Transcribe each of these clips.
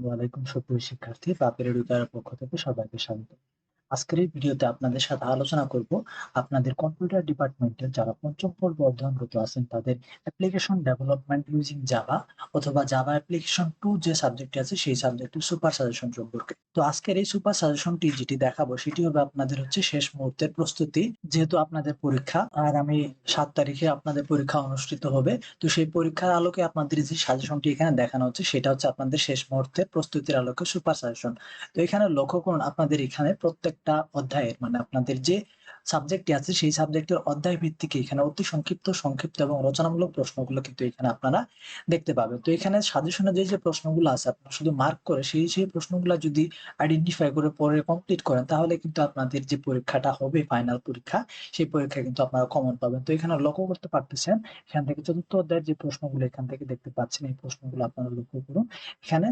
আসসালামু আলাইকুম সুপ্রিয় শিক্ষার্থী বাপের এডুকার পক্ষ থেকে সবাইকে স্বাগত। আজকের এই ভিডিওতে আপনাদের সাথে আলোচনা করব আপনাদের কম্পিউটার ডিপার্টমেন্টের যারা পঞ্চম পর্ব অধ্যয়নরত আছেন, তাদের অ্যাপ্লিকেশন ডেভেলপমেন্ট ইউজিং জাভা অথবা জাভা অ্যাপ্লিকেশন টু যে সাবজেক্টটি আছে, সেই সাবজেক্টের সুপার সাজেশন সম্পর্কে। তো আজকের এই সুপার সাজেশনটি যেটি দেখাবো, সেটি হবে আপনাদের হচ্ছে শেষ মুহূর্তের প্রস্তুতি, যেহেতু আপনাদের পরীক্ষা, আর আমি সাত তারিখে আপনাদের পরীক্ষা অনুষ্ঠিত হবে। তো সেই পরীক্ষার আলোকে আপনাদের যে সাজেশনটি এখানে দেখানো হচ্ছে, সেটা হচ্ছে আপনাদের শেষ মুহূর্তের প্রস্তুতির আলোকে সুপার সাজেশন তো এখানে লক্ষ্য করুন, আপনাদের এখানে প্রত্যেকটা অধ্যায়ের মানে আপনাদের যে সাবজেক্টটি আছে, সেই সাবজেক্টের অধ্যায় ভিত্তিক এখানে অতি সংক্ষিপ্ত সংক্ষিপ্ত এবং রচনামূলক প্রশ্নগুলো কিন্তু এখানে আপনারা দেখতে পাবেন। তো এখানে সাজেশনে যে যে প্রশ্নগুলো আছে, আপনারা শুধু মার্ক করে সেই সেই প্রশ্নগুলো যদি আইডেন্টিফাই করে পরে কমপ্লিট করেন, তাহলে কিন্তু আপনাদের যে পরীক্ষাটা হবে ফাইনাল পরীক্ষা, সেই পরীক্ষা কিন্তু আপনারা কমন পাবেন। তো এখানে লক্ষ্য করতে পারতেছেন, এখান থেকে চতুর্থ অধ্যায়ের যে প্রশ্নগুলো এখান থেকে দেখতে পাচ্ছেন, এই প্রশ্নগুলো আপনারা লক্ষ্য করুন। এখানে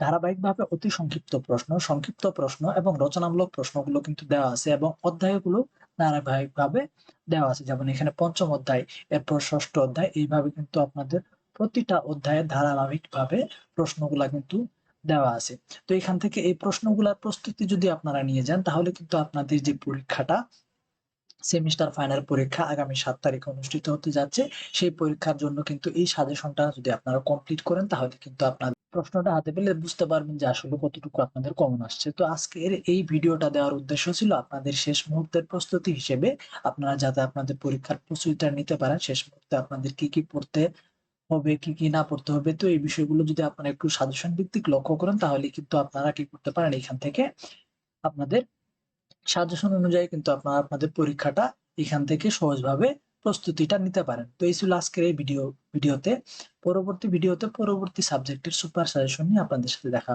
ধারাবাহিকভাবে অতি সংক্ষিপ্ত প্রশ্ন সংক্ষিপ্ত প্রশ্ন এবং রচনামূলক প্রশ্নগুলো কিন্তু দেওয়া আছে এবং অধ্যায়গুলো ধারাবাহিকভাবে দেওয়া আছে। যেমন এখানে পঞ্চম অধ্যায়, এরপর ষষ্ঠ অধ্যায়, এইভাবে কিন্তু আপনাদের প্রতিটা অধ্যায়ে ধারাবাহিকভাবে প্রশ্নগুলা কিন্তু দেওয়া আছে। তো এখান থেকে এই প্রশ্নগুলার প্রস্তুতি যদি আপনারা নিয়ে যান, তাহলে কিন্তু আপনাদের যে পরীক্ষাটা, সেমিস্টার ফাইনাল পরীক্ষা আগামী সাত তারিখে অনুষ্ঠিত হতে যাচ্ছে, সেই পরীক্ষার জন্য কিন্তু এই সাজেশনটা যদি আপনারা কমপ্লিট করেন, তাহলে কিন্তু আপনার প্রশ্নটা হাতে পেলে বুঝতে পারবেন যে আসলে কতটুকু আপনাদের কমন আসছে। তো আজকের এই ভিডিওটা দেওয়ার উদ্দেশ্য ছিল আপনাদের শেষ মুহূর্তের প্রস্তুতি হিসেবে আপনারা যাতে আপনাদের পরীক্ষার প্রস্তুতিটা নিতে পারেন শেষ মুহূর্তে আপনাদের কি কি পড়তে হবে কি কি না পড়তে হবে তো এই বিষয়গুলো যদি আপনারা একটু সাজেশন ভিত্তিক লক্ষ্য করেন তাহলে কিন্তু আপনারা কি করতে পারেন এখান থেকে আপনাদের সাজেশন অনুযায়ী কিন্তু আপনারা আপনাদের পরীক্ষাটা এখান থেকে সহজভাবে প্রস্তুতিটা নিতে পারেন তো এই ছিল আজকের এই ভিডিও, ভিডিওতে পরবর্তী ভিডিওতে পরবর্তী সাবজেক্টের সুপার সাজেশন নিয়ে আপনাদের সাথে দেখা।